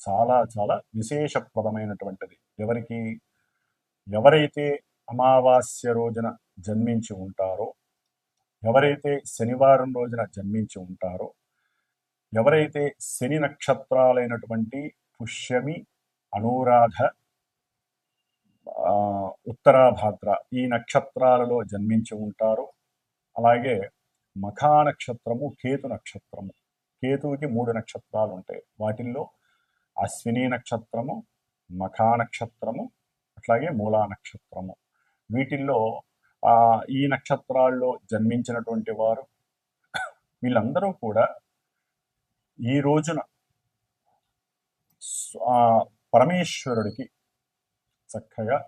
చాలా చాలా విశేషప్రదమైనటువంటిది. ఎవరికి ఎవరైతే అమావాస్య రోజున జన్మించి ఉంటారో ఎవరైతే శనివారం రోజున జన్మించి ఉంటారో ఎవరైతే శని నక్షత్రాలైనటువంటి పుష్యమి అనురాధ ఉత్తరాభాద్ర ఈ నక్షత్రాలలో జన్మించి ఉంటారో అలాగే మఖా నక్షత్రము కేతు నక్షత్రము కేతువుకి మూడు నక్షత్రాలు ఉంటాయి వాటిల్లో అశ్విని నక్షత్రము మఖా నక్షత్రము అట్లాగే మూలా నక్షత్రము. వీటిల్లో ఈ నక్షత్రాల్లో జన్మించినటువంటి వారు వీళ్ళందరూ కూడా ఈ రోజున పరమేశ్వరుడికి చక్కగా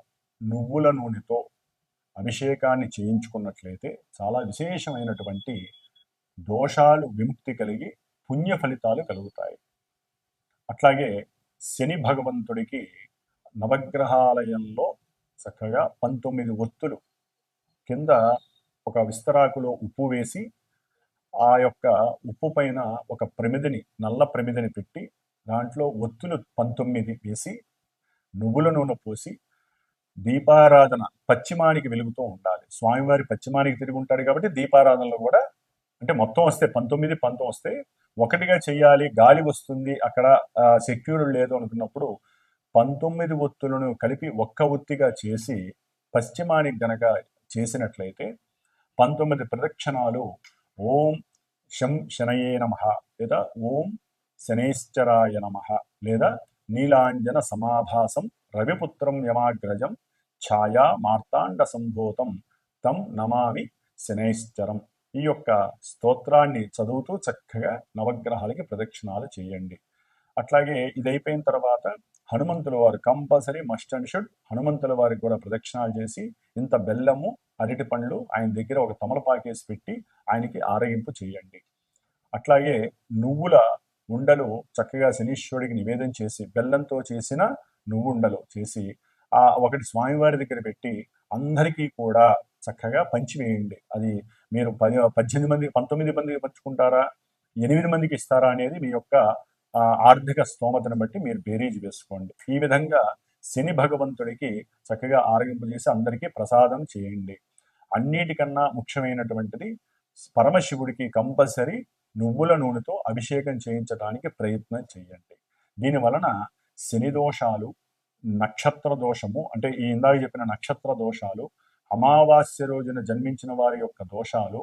నువ్వుల నూనెతో అభిషేకాన్ని చేయించుకున్నట్లయితే చాలా విశేషమైనటువంటి దోషాలు విముక్తి కలిగి పుణ్య ఫలితాలు కలుగుతాయి. అట్లాగే శని భగవంతుడికి నవగ్రహాలయంలో చక్కగా పంతొమ్మిది ఒత్తులు కింద ఒక విస్తరాకులో ఉప్పు వేసి ఆ యొక్క ఉప్పు పైన ఒక ప్రమిదని నల్ల ప్రమిదని పెట్టి దాంట్లో ఒత్తులు పంతొమ్మిది వేసి నువ్వుల నూనె పోసి దీపారాధన పశ్చిమానికి వెలుగుతూ ఉండాలి. స్వామివారి పశ్చిమానికి తిరిగి ఉంటాడు కాబట్టి దీపారాధనలో కూడా అంటే మొత్తం వస్తే పంతొమ్మిది పంతం వస్తే ఒకటిగా చేయాలి గాలి వస్తుంది అక్కడ సెక్యూర్ లేదు అనుకున్నప్పుడు పంతొమ్మిది ఒత్తులను కలిపి ఒక్క ఒత్తిగా చేసి పశ్చిమానికి గనక చేసినట్లయితే పంతొమ్మిది ప్రదక్షిణాలు ఓం శం శనయే నమ లేదా ఓం శనేశ్చరాయ నమ లేదా నీలాంజన సమాభాసం రవిపుత్రం యమాగ్రజం ఛాయా మార్తాండ సంభూతం తం నమామి శనేశ్చరం ఈ యొక్క స్తోత్రాన్ని చదువుతూ చక్కగా నవగ్రహాలకి ప్రదక్షిణాలు చేయండి. అట్లాగే ఇది అయిపోయిన తర్వాత హనుమంతుల వారు కంపల్సరీ మస్ట్ అండ్ షుడ్ హనుమంతుల వారికి కూడా ప్రదక్షిణాలు చేసి ఇంత బెల్లము అరటి పండ్లు ఆయన దగ్గర ఒక తమలపాకేసి పెట్టి ఆయనకి ఆరగింపు చేయండి. అట్లాగే నువ్వుల ఉండలు చక్కగా శనీశ్వరుడికి నివేదన చేసి బెల్లంతో చేసిన నువ్వుండలు చేసి ఆ ఒకటి స్వామివారి దగ్గర పెట్టి అందరికీ కూడా చక్కగా పంచివేయండి. అది మీరు పది పద్దెనిమిది మంది పంతొమ్మిది మందికి పంచుకుంటారా? ఎనిమిది మందికి ఇస్తారా అనేది మీ యొక్క ఆర్థిక స్తోమతను బట్టి మీరు బేరీజ్ వేసుకోండి. ఈ విధంగా శని భగవంతుడికి చక్కగా ఆరగింపు చేసి అందరికీ ప్రసాదం చేయండి. అన్నిటికన్నా ముఖ్యమైనటువంటిది పరమశివుడికి కంపల్సరీ నువ్వుల నూనెతో అభిషేకం చేయించడానికి ప్రయత్నం చేయండి. దీని వలన శని దోషాలు నక్షత్ర దోషము అంటే ఈ ఇందాక చెప్పిన నక్షత్ర దోషాలు అమావాస్య రోజున జన్మించిన వారి యొక్క దోషాలు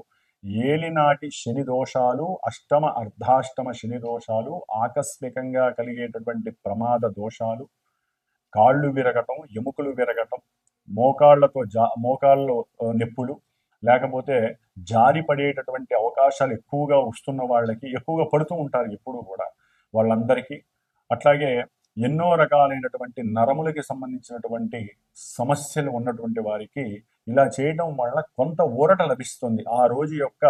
ఏలినాటి శని దోషాలు అష్టమ అర్ధాష్టమ శని దోషాలు ఆకస్మికంగా కలిగేటటువంటి ప్రమాద దోషాలు కాళ్ళు విరగటం ఎముకలు విరగటం మోకాళ్ళతో జా మోకాళ్ళలో నొప్పులు లేకపోతే జారి పడేటటువంటి అవకాశాలు ఎక్కువగా వస్తున్న వాళ్ళకి ఎక్కువగా పడుతూ ఉంటారు ఎప్పుడూ కూడా వాళ్ళందరికీ. అట్లాగే ఎన్నో రకాలైనటువంటి నరములకి సంబంధించినటువంటి సమస్యలు ఉన్నటువంటి వారికి ఇలా చేయడం వల్ల కొంత ఊరట లభిస్తుంది ఆ రోజు యొక్క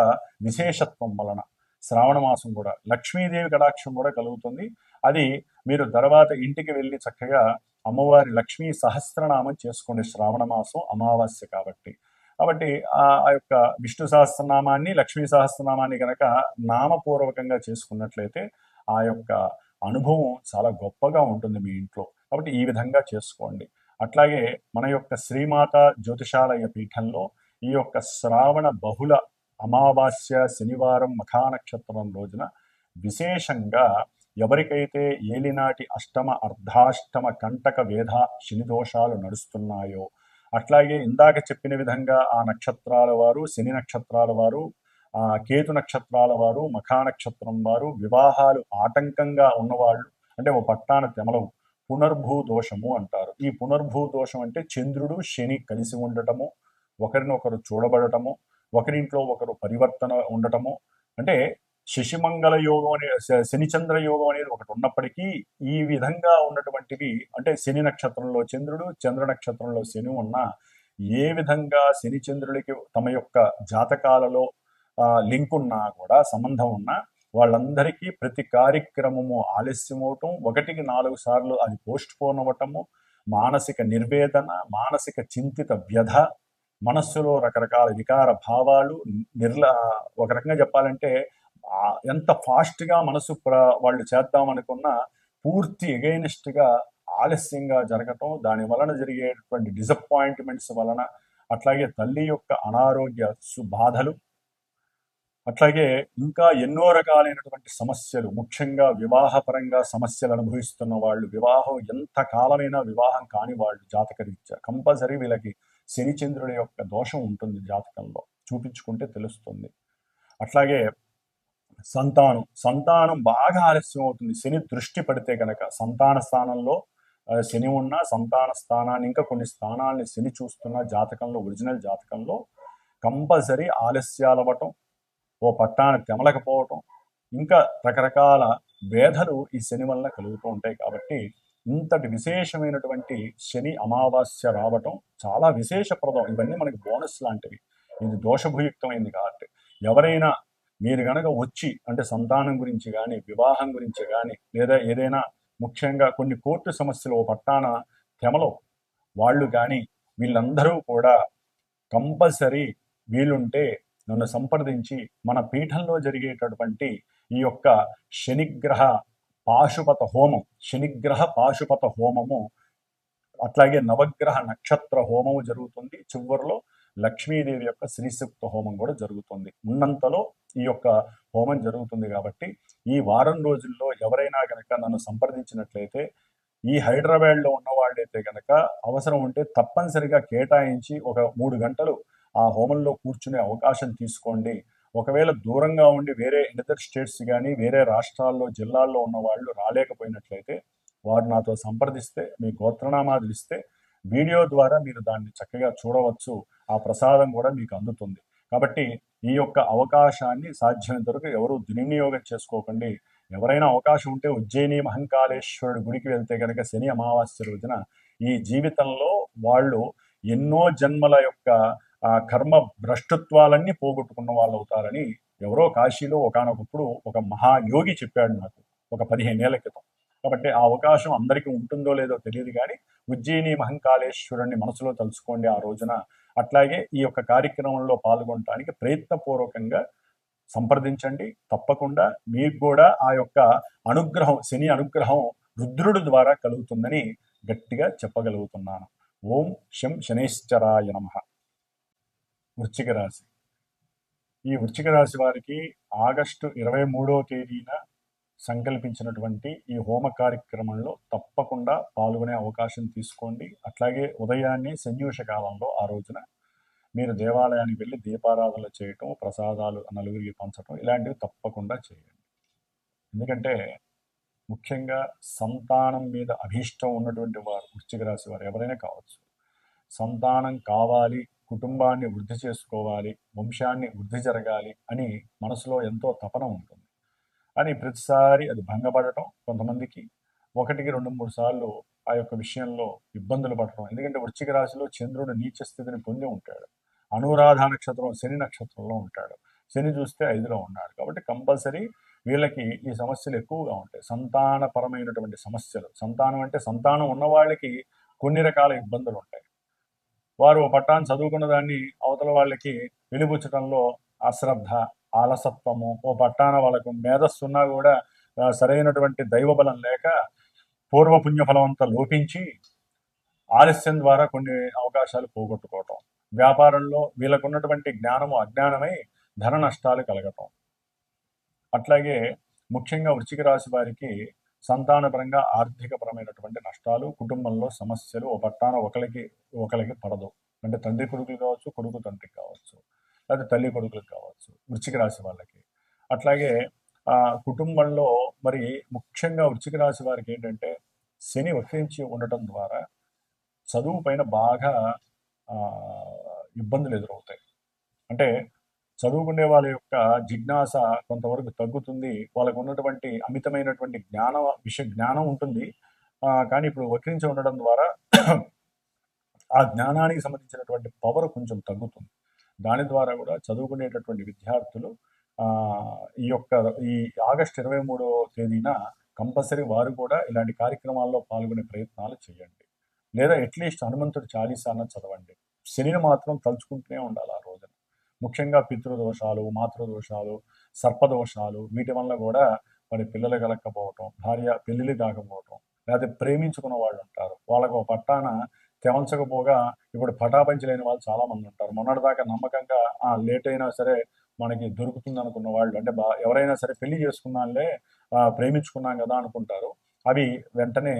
విశేషత్వం వలన. శ్రావణ మాసం కూడా లక్ష్మీదేవి కటాక్షం కూడా కలుగుతుంది. అది మీరు తర్వాత ఇంటికి వెళ్ళి చక్కగా అమ్మవారి లక్ష్మీ సహస్రనామం చేసుకోండి శ్రావణ మాసం అమావాస్య కాబట్టి. కాబట్టి ఆ ఆ యొక్క విష్ణు సహస్రనామాన్ని లక్ష్మీ సహస్రనామాన్ని కనుక నామపూర్వకంగా చేసుకున్నట్లయితే ఆ యొక్క అనుభవం చాలా గొప్పగా ఉంటుంది మీ ఇంట్లో. కాబట్టి ఈ విధంగా చేసుకోండి. అట్లాగే మన యొక్క శ్రీమాత జ్యోతిషాలయ పీఠంలో ఈ యొక్క శ్రావణ బహుళ అమావాస్య శనివారం మఖా నక్షత్రం రోజున విశేషంగా ఎవరికైతే ఏలినాటి అష్టమ అర్ధాష్టమ కంటక వేధ శని దోషాలు నడుస్తున్నాయో అట్లాగే ఇందాక చెప్పిన విధంగా ఆ నక్షత్రాల వారు శని నక్షత్రాల వారు కేతు నక్షత్రాల వారు మఖా నక్షత్రం వారు వివాహాలు ఆటంకంగా ఉన్నవాళ్ళు అంటే ఓ పట్టాన తెమలవు. పునర్భూ దోషము అంటారు. ఈ పునర్భూ దోషం అంటే చంద్రుడు శని కలిసి ఉండటము ఒకరినొకరు చూడబడటము ఒకరింట్లో ఒకరు పరివర్తన ఉండటము. అంటే శశిమంగళ యోగం అనే శ- శనిచంద్ర యోగం అనేది ఒకటి ఉన్నప్పటికీ ఈ విధంగా ఉన్నటువంటివి అంటే శని నక్షత్రంలో చంద్రుడు చంద్ర నక్షత్రంలో శని ఉన్న ఏ విధంగా శని చంద్రుడికి తమ యొక్క జాతకాలలో లింక్ ఉన్నా కూడా సంబంధం ఉన్నా వాళ్ళందరికీ ప్రతి కార్యక్రమము ఆలస్యం అవటం ఒకటికి నాలుగు సార్లు అది పోస్ట్ పోన్ అవ్వటము మానసిక నిర్వేదన మానసిక చింతిత వ్యధ మనస్సులో రకరకాల వికార భావాలు నిర్ల ఒక రకంగా చెప్పాలంటే ఎంత ఫాస్ట్గా మనసు ప్ర- వాళ్ళు చేద్దామనుకున్నా పూర్తి ఎగైనిస్ట్గా ఆలస్యంగా జరగటం దాని వలన జరిగేటువంటి డిసప్పాయింట్మెంట్స్ వలన అట్లాగే తల్లి యొక్క అనారోగ్య సు- బాధలు అట్లాగే ఇంకా ఎన్నో రకాలైనటువంటి సమస్యలు ముఖ్యంగా వివాహపరంగా సమస్యలు అనుభవిస్తున్న వాళ్ళు వివాహం ఎంత కాలమైనా వివాహం కాని వాళ్ళు జాతకరీత్యా కంపల్సరీ వీళ్ళకి శనిచంద్రుడి యొక్క దోషం ఉంటుంది జాతకంలో చూపించుకుంటే తెలుస్తుంది. అట్లాగే సంతానం సంతానం బాగా ఆలస్యం అవుతుంది. శని దృష్టి పడితే కనుక సంతాన స్థానంలో శని ఉన్న సంతాన స్థానాన్ని ఇంకా కొన్ని స్థానాల్ని శని చూస్తున్న జాతకంలో ఒరిజినల్ జాతకంలో కంపల్సరీ ఆలస్యాలు అవ్వటం ఓ పట్టాన్ని తెమలకపోవటం. ఇంకా రకరకాల వేధలు ఈ శని వలన కలుగుతూ ఉంటాయి కాబట్టి ఇంతటి విశేషమైనటువంటి శని అమావాస్య రావటం చాలా విశేషప్రదం. ఇవన్నీ మనకి బోనస్ లాంటివి. ఇది దోషభుయుక్తమైంది కాబట్టి ఎవరైనా మీరు గనక వచ్చి అంటే సంతానం గురించి కానీ వివాహం గురించి కానీ లేదా ఏదైనా ముఖ్యంగా కొన్ని కోర్టు సమస్యలు ఓ పట్టాన తెమలో వాళ్ళు కానీ వీళ్ళందరూ కూడా కంపల్సరీ వీలుంటే నన్ను సంప్రదించి మన పీఠంలో జరిగేటటువంటి ఈ యొక్క శనిగ్రహ పాశుపత హోమం శనిగ్రహ పాశుపత హోమము అట్లాగే నవగ్రహ నక్షత్ర హోమము జరుగుతుంది. చివరిలో లక్ష్మీదేవి యొక్క శ్రీసూక్త హోమం కూడా జరుగుతుంది. ఉన్నంతలో ఈ యొక్క హోమం జరుగుతుంది కాబట్టి ఈ వారం రోజుల్లో ఎవరైనా కనుక నన్ను సంప్రదించినట్లయితే ఈ హైదరాబాద్లో ఉన్న వాళ్ళైతే కనుక అవసరం ఉంటే తప్పనిసరిగా కేటాయించి ఒక మూడు గంటలు ఆ హోమంలో కూర్చునే అవకాశం తీసుకోండి. ఒకవేళ దూరంగా ఉండి వేరే ఎనదర్ స్టేట్స్ కానీ వేరే రాష్ట్రాల్లో జిల్లాల్లో ఉన్న వాళ్ళు రాలేకపోయినట్లయితే వారు నాతో సంప్రదిస్తే మీ గోత్రనామాదులు ఇస్తే వీడియో ద్వారా మీరు దాన్ని చక్కగా చూడవచ్చు. ఆ ప్రసాదం కూడా మీకు అందుతుంది. కాబట్టి ఈ యొక్క అవకాశాన్ని సాధ్యమైనంత వరకు ఎవరు దుర్వినియోగం చేసుకోకండి. ఎవరైనా అవకాశం ఉంటే ఉజ్జయిని మహంకాళేశ్వరుడు గుడికి వెళ్తే కనుక శని అమావాస్య రోజున ఈ జీవితంలో వాళ్ళు ఎన్నో జన్మల యొక్క ఆ కర్మ భ్రష్టత్వాలన్నీ పోగొట్టుకున్న వాళ్ళు అవుతారని ఎవరో కాశీలో ఒకనొకప్పుడు ఒక మహాయోగి చెప్పాడు నాకు ఒక పదిహేనేళ్ళ క్రితం. కాబట్టి ఆ అవకాశం అందరికీ ఉంటుందో లేదో తెలియదు కానీ ఉజ్జయిని మహంకాళేశ్వరుణ్ణి మనసులో తలుచుకోండి ఆ రోజున. అట్లాగే ఈ యొక్క కార్యక్రమంలో పాల్గొనడానికి ప్రయత్నపూర్వకంగా సంప్రదించండి. తప్పకుండా మీకు కూడా ఆ యొక్క అనుగ్రహం శని అనుగ్రహం రుద్రుడు ద్వారా కలుగుతుందని గట్టిగా చెప్పగలుగుతున్నాను. ఓం శం శనేశ్వరాయ నమ. వృశ్చిక రాశి. ఈ వృశ్చిక రాశి వారికి ఆగస్టు ఇరవై మూడవ తేదీన సంకల్పించినటువంటి ఈ హోమ కార్యక్రమంలో తప్పకుండా పాల్గొనే అవకాశం తీసుకోండి. అట్లాగే ఉదయాన్నే సన్యూష కాలంలో ఆ రోజున మీరు దేవాలయానికి వెళ్ళి దీపారాధన చేయటం ప్రసాదాలు నలుగురికి పంచటం ఇలాంటివి తప్పకుండా చేయండి. ఎందుకంటే ముఖ్యంగా సంతానం మీద అభీష్టం ఉన్నటువంటి వారు వృశ్చిక రాశి వారు ఎవరైనా కావచ్చు. సంతానం కావాలి కుటుంబాన్ని వృద్ధి చేసుకోవాలి వంశాన్ని వృద్ధి జరగాలి అని మనసులో ఎంతో తపన ఉంటుంది. అని ప్రతిసారి అది భంగపడటం కొంతమందికి ఒకటికి రెండు మూడు సార్లు ఆ యొక్క విషయంలో ఇబ్బందులు పడటం. ఎందుకంటే వృశ్చిక రాశిలో చంద్రుడు నీచ స్థితిని పొంది ఉంటాడు. అనురాధ నక్షత్రం శని నక్షత్రంలో ఉంటాడు. శని చూస్తే ఐదులో ఉన్నాడు. కాబట్టి కంపల్సరీ వీళ్ళకి ఈ సమస్యలు ఎక్కువగా ఉంటాయి. సంతానపరమైనటువంటి సమస్యలు. సంతానం అంటే సంతానం ఉన్న వాళ్ళకి కొన్ని రకాల ఇబ్బందులు ఉంటాయి. వారు ఓ పట్టాన్ని చదువుకున్న దాన్ని అవతల వాళ్ళకి వెలిబుచ్చటంలో అశ్రద్ధ ఆలసత్వము ఓ పట్టాన వాళ్ళకు మేధస్సు ఉన్నా కూడా సరైనటువంటి దైవబలం లేక పూర్వపుణ్యఫలం అంతా లోపించి ఆలస్యం ద్వారా కొన్ని అవకాశాలు పోగొట్టుకోవటం. వ్యాపారంలో వీళ్ళకున్నటువంటి జ్ఞానము అజ్ఞానమై ధన నష్టాలు కలగటం. అట్లాగే ముఖ్యంగా వృశ్చిక రాశి వారికి సంతానపరంగా ఆర్థికపరమైనటువంటి నష్టాలు కుటుంబంలో సమస్యలు ఓ పట్టాన ఒకరికి ఒకరికి పడదు. అంటే తండ్రి కొడుకులు కావచ్చు కొడుకు తండ్రికి కావచ్చు లేదా తల్లి కొడుకులకు కావచ్చు వృచ్చిక రాశి వాళ్ళకి. అట్లాగే ఆ కుటుంబంలో మరి ముఖ్యంగా వృచ్చిక రాశి వారికి ఏంటంటే శని వక్రించి ఉండటం ద్వారా చదువు పైన బాగా ఇబ్బందులు ఎదురవుతాయి. అంటే చదువుకునే వాళ్ళ యొక్క జిజ్ఞాస కొంతవరకు తగ్గుతుంది. వాళ్ళకు ఉన్నటువంటి అమితమైనటువంటి జ్ఞాన విషయ జ్ఞానం ఉంటుంది. కానీ ఇప్పుడు వక్రించి ఉండడం ద్వారా ఆ జ్ఞానానికి సంబంధించినటువంటి పవర్ కొంచెం తగ్గుతుంది. దాని ద్వారా కూడా చదువుకునేటటువంటి విద్యార్థులు ఈ యొక్క ఈ ఆగస్ట్ ఇరవై మూడో తేదీన కంపల్సరీ వారు కూడా ఇలాంటి కార్యక్రమాల్లో పాల్గొనే ప్రయత్నాలు చేయండి. లేదా అట్లీస్ట్ హనుమంతుడు చాలీసా అన్న చదవండి. శనిని మాత్రం తలుచుకుంటూనే ఉండాలి ఆ రోజున. ముఖ్యంగా పితృదోషాలు మాతృదోషాలు సర్పదోషాలు వీటి వల్ల కూడా మరి పిల్లలు కలక్కపోవటం భార్య పెళ్ళిళ్ళు కాకపోవటం లేకపోతే ప్రేమించుకున్న వాళ్ళు ఉంటారు. వాళ్ళకు ఒక పట్టాన తెవంచకపోగా ఇప్పుడు పటాపంచి లేని వాళ్ళు చాలా మంది ఉంటారు. మొన్నటిదాకా నమ్మకంగా ఆ లేట్ అయినా సరే మనకి దొరుకుతుంది అనుకున్న వాళ్ళు అంటే బా ఎవరైనా సరే పెళ్ళి చేసుకున్నాంలే ప్రేమించుకున్నాం కదా అనుకుంటారు. అవి వెంటనే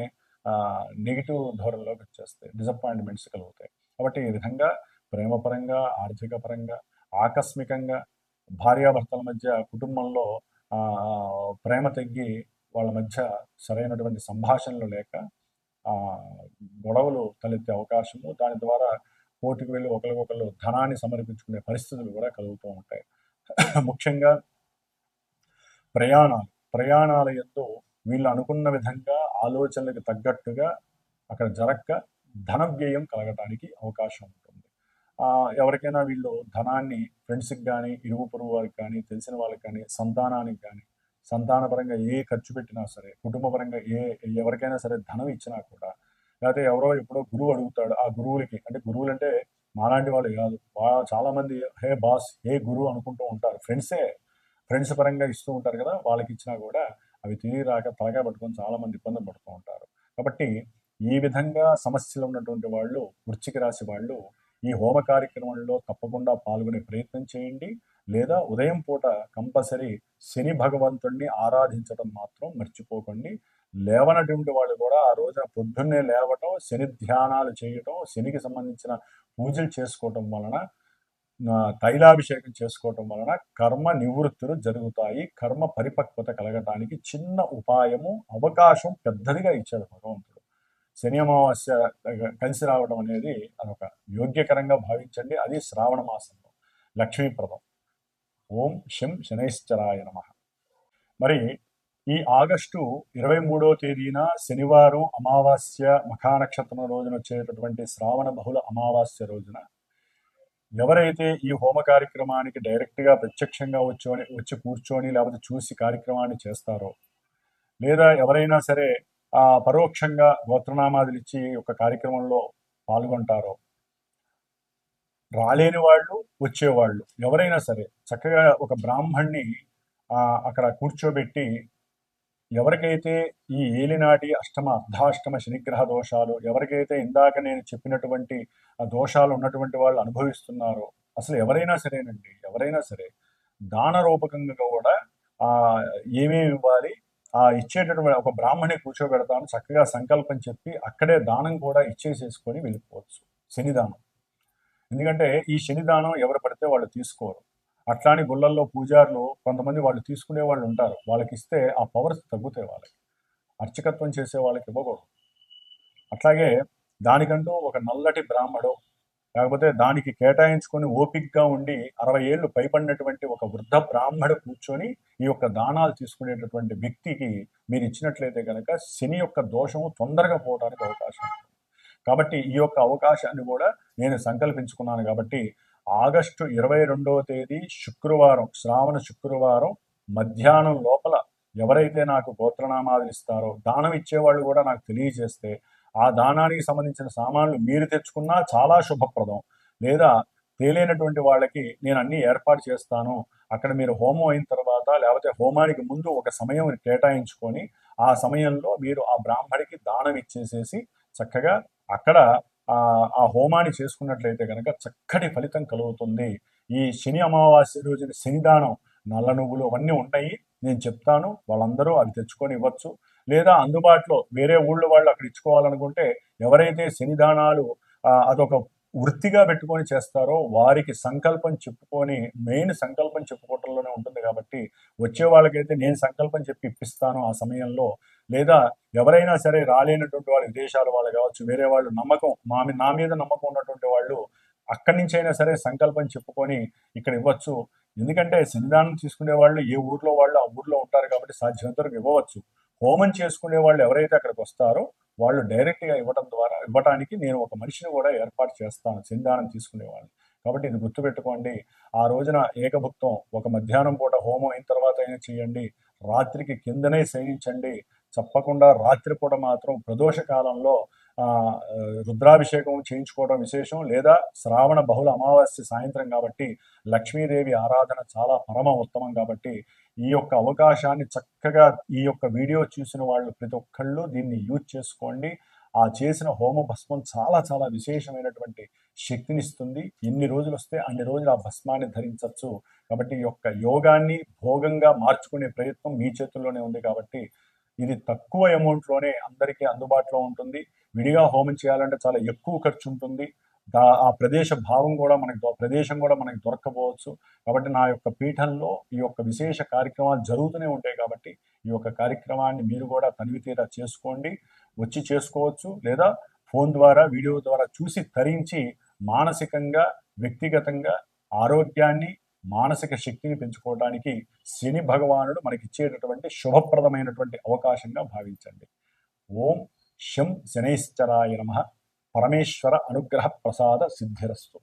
నెగిటివ్ ధోరణిలోకి వచ్చేస్తాయి డిసప్పాయింట్మెంట్స్ కలుగుతాయి. కాబట్టి ఈ విధంగా ప్రేమపరంగా ఆర్థిక పరంగా ఆకస్మికంగా భార్యాభర్తల మధ్య కుటుంబంలో ప్రేమ తగ్గి వాళ్ళ మధ్య సరైనటువంటి సంభాషణలు లేక గొడవలు తలెత్తే అవకాశము. దాని ద్వారా కోర్టుకు వెళ్ళి ఒకరికొకరు ధనాన్ని సమర్పించుకునే పరిస్థితులు కూడా కలుగుతూ ఉంటాయి. ముఖ్యంగా ప్రయాణాలు. ప్రయాణాల ఎందు వీళ్ళు అనుకున్న విధంగా ఆలోచనలకు తగ్గట్టుగా అక్కడ జరక్క ధన వ్యయం కలగడానికి అవకాశం ఉంటుంది. ఎవరికైనా వీళ్ళు ధనాన్ని ఫ్రెండ్స్కి కానీ ఇరుగు పొరుగు వారికి కానీ తెలిసిన వాళ్ళకి కానీ సంతానానికి కానీ సంతానపరంగా ఏ ఖర్చు పెట్టినా సరే కుటుంబపరంగా ఏ ఎవరికైనా సరే ధనం ఇచ్చినా కూడా లేకపోతే ఎవరో ఎప్పుడో గురువు అడుగుతాడు ఆ గురువులకి అంటే గురువులు అంటే మాలాంటి వాళ్ళు కాదు. చాలా మంది హే బాస్ హే గురువు అనుకుంటూ ఉంటారు. ఫ్రెండ్సే ఫ్రెండ్స్ పరంగా ఇస్తూ ఉంటారు కదా వాళ్ళకి ఇచ్చినా కూడా అవి తిరిగి రాక తలగా పట్టుకొని చాలా మంది ఇబ్బంది పడుతూ ఉంటారు. కాబట్టి ఈ విధంగా సమస్యలు ఉన్నటువంటి వాళ్ళు వృచ్చికి రాశి వాళ్ళు ఈ హోమ కార్యక్రమంలో తప్పకుండా పాల్గొనే ప్రయత్నం చేయండి. లేదా ఉదయం పూట కంపల్సరీ శని భగవంతుణ్ణి ఆరాధించడం మాత్రం మర్చిపోకండి. లేవనటువంటి వాళ్ళు కూడా ఆ రోజున పొద్దున్నే లేవటం శని ధ్యానాలు చేయటం శనికి సంబంధించిన పూజలు చేసుకోవటం వలన తైలాభిషేకం చేసుకోవటం వలన కర్మ నివృత్తులు జరుగుతాయి. కర్మ పరిపక్వత కలగటానికి చిన్న ఉపాయము అవకాశం పెద్దదిగా ఇచ్చాడు భగవంతుడు. శని అమావాస్య కలిసి రావడం అనేది అదొక యోగ్యకరంగా భావించండి. అది శ్రావణ మాసంలో. లక్ష్మీప్రదం ఓం శం శనైశ్చరాయ నమ. మరి ఈ ఆగస్టు ఇరవై మూడో తేదీన శనివారం అమావాస్య మఖానక్షత్రం రోజున వచ్చేటటువంటి శ్రావణ బహుళ అమావాస్య రోజున ఎవరైతే ఈ హోమ కార్యక్రమానికి డైరెక్ట్గా ప్రత్యక్షంగా వచ్చి వచ్చి కూర్చొని లేకపోతే చూసి కార్యక్రమాన్ని చేస్తారో లేదా ఎవరైనా సరే పరోక్షంగా గోత్రనామాదులు ఇచ్చి ఒక కార్యక్రమంలో పాల్గొంటారో? రాలేని వాళ్ళు వచ్చేవాళ్ళు. ఎవరైనా సరే చక్కగా ఒక బ్రాహ్మణ్ణి ఆ, అక్కడ కూర్చోబెట్టి ఎవరికైతే ఈ ఏలినాటి అష్టమ అర్ధాష్టమ శనిగ్రహ దోషాలు ఎవరికైతే ఇందాక నేను చెప్పినటువంటి దోషాలు ఉన్నటువంటి వాళ్ళు అనుభవిస్తున్నారో అసలు ఎవరైనా సరేనండి ఎవరైనా సరే దాన రూపకంగా కూడా ఆ ఏమేమి ఇవ్వాలి ఆ ఇచ్చేటటువంటి ఒక బ్రాహ్మణి కూర్చోబెడతాను చక్కగా సంకల్పం చెప్పి అక్కడే దానం కూడా ఇచ్చేసేసుకొని వెళ్ళిపోవచ్చు. శనిదానం. ఎందుకంటే ఈ శనిదానం ఎవరు పడితే వాళ్ళు తీసుకోరు. అట్లాని గుళ్ళల్లో పూజారులు కొంతమంది వాళ్ళు తీసుకునే వాళ్ళు ఉంటారు. వాళ్ళకి ఇస్తే ఆ పవర్స్ తగ్గుతాయి వాళ్ళకి. అర్చకత్వం చేసే వాళ్ళకి ఇవ్వకూడదు. అట్లాగే దానికంటూ ఒక నల్లటి బ్రాహ్మడు కాకపోతే దానికి కేటాయించుకొని ఓపిక్గా ఉండి అరవై ఏళ్ళు పైపడినటువంటి ఒక వృద్ధ బ్రాహ్మడు కూర్చొని ఈ యొక్క దానాలు తీసుకునేటటువంటి వ్యక్తికి మీరు ఇచ్చినట్లయితే కనుక శని యొక్క దోషము తొందరగా పోవడానికి అవకాశం కాబట్టి ఈ యొక్క అవకాశాన్ని కూడా నేను సంకల్పించుకున్నాను కాబట్టి ఆగస్టు ఇరవై రెండవ తేదీ శుక్రవారం శ్రావణ శుక్రవారం మధ్యాహ్నం లోపల ఎవరైతే నాకు గోత్రనామాలు ఇస్తారో దానం ఇచ్చేవాళ్ళు కూడా నాకు తెలియజేస్తే ఆ దానానికి సంబంధించిన సామాన్లు మీరు తెచ్చుకున్నా చాలా శుభప్రదం. లేదా తేలినటువంటి వాళ్ళకి నేను అన్ని ఏర్పాటు చేస్తాను. అక్కడ మీరు హోమం అయిన తర్వాత లేకపోతే హోమానికి ముందు ఒక సమయం కేటాయించుకొని ఆ సమయంలో మీరు ఆ బ్రాహ్మడికి దానం ఇచ్చేసేసి చక్కగా అక్కడ ఆ ఆ హోమాన్ని చేసుకున్నట్లయితే కనుక చక్కటి ఫలితం కలుగుతుంది. ఈ శని అమావాస్య రోజున శనిదానం నల్ల నువ్వులు అవన్నీ ఉంటాయి. నేను చెప్తాను. వాళ్ళందరూ అవి తెచ్చుకొని ఇవ్వచ్చు. లేదా అందుబాటులో వేరే ఊళ్ళో వాళ్ళు అక్కడ ఇచ్చుకోవాలనుకుంటే ఎవరైతే శనిదానాలు అదొక వృత్తిగా పెట్టుకొని చేస్తారో వారికి సంకల్పం చెప్పుకొని మెయిన్ సంకల్పం చెప్పుకోవటంలోనే ఉంటుంది కాబట్టి వచ్చే వాళ్ళకైతే నేను సంకల్పం చెప్పి ఇప్పిస్తాను ఆ సమయంలో. లేదా ఎవరైనా సరే రాలేనటువంటి వాళ్ళు విదేశాల వాళ్ళు కావచ్చు వేరే వాళ్ళు నమ్మకం మా నా మీద నమ్మకం ఉన్నటువంటి వాళ్ళు అక్కడి నుంచి అయినా సరే సంకల్పం చెప్పుకొని ఇక్కడ ఇవ్వచ్చు. ఎందుకంటే సన్నిధానం తీసుకునే వాళ్ళు ఏ ఊర్లో వాళ్ళు ఆ ఊర్లో ఉంటారు కాబట్టి సాధ్యమైనంత వరకు ఇవ్వవచ్చు. హోమం చేసుకునే వాళ్ళు ఎవరైతే అక్కడికి వస్తారో వాళ్ళు డైరెక్ట్గా ఇవ్వడం ద్వారా ఇవ్వడానికి నేను ఒక మనిషిని కూడా ఏర్పాటు చేస్తాను సింధానం తీసుకునేవాళ్ళు కాబట్టి ఇది గుర్తుపెట్టుకోండి ఆ రోజున ఏకభుక్తం ఒక మధ్యాహ్నం పూట హోమం అయిన తర్వాత అయినా చేయండి రాత్రికి కిందనే సేవించండి తప్పకుండా రాత్రిపూట మాత్రం ప్రదోష కాలంలో రుద్రాభిషేకం చేయించుకోవడం విశేషం లేదా శ్రావణ బహుళ అమావాస్య సాయంత్రం కాబట్టి లక్ష్మీదేవి ఆరాధన చాలా పరమ ఉత్తమం కాబట్టి ఈ యొక్క అవకాశాన్ని చక్కగా ఈ యొక్క వీడియో చూసిన వాళ్ళు ప్రతి ఒక్కళ్ళు దీన్ని యూజ్ చేసుకోండి. ఆ చేసిన హోమ భస్మం చాలా చాలా విశేషమైనటువంటి శక్తినిస్తుంది ఎన్ని రోజులు వస్తే అన్ని రోజులు ఆ భస్మాన్ని ధరించవచ్చు. కాబట్టి ఈ యొక్క యోగాన్ని భోగంగా మార్చుకునే ప్రయత్నం మీ చేతుల్లోనే ఉంది కాబట్టి ఇది తక్కువ అమౌంట్లోనే అందరికీ అందుబాటులో ఉంటుంది. విడిగా హోమం చేయాలంటే చాలా ఎక్కువ ఖర్చు ఉంటుంది దా- ఆ ప్రదేశ భావం కూడా మనకి దొ- ప్రదేశం కూడా మనకి దొరకపోవచ్చు కాబట్టి నా యొక్క పీఠంలో ఈ యొక్క విశేష కార్యక్రమాలు జరుగుతూనే ఉంటాయి కాబట్టి ఈ యొక్క కార్యక్రమాన్ని మీరు కూడా తనివి తీరా చేసుకోండి వచ్చి చేసుకోవచ్చు లేదా ఫోన్ ద్వారా వీడియో ద్వారా చూసి తరించి మానసికంగా వ్యక్తిగతంగా ఆరోగ్యాన్ని మానసిక శక్తిని పెంచుకోవడానికి శని భగవానుడు మనకి ఇచ్చేటటువంటి శుభప్రదమైనటువంటి అవకాశంగా భావించండి. ఓం శం శనైశ్చరాయ నమ. పరమేశ్వర అనుగ్రహ ప్రసాద సిద్ధిరస్తు.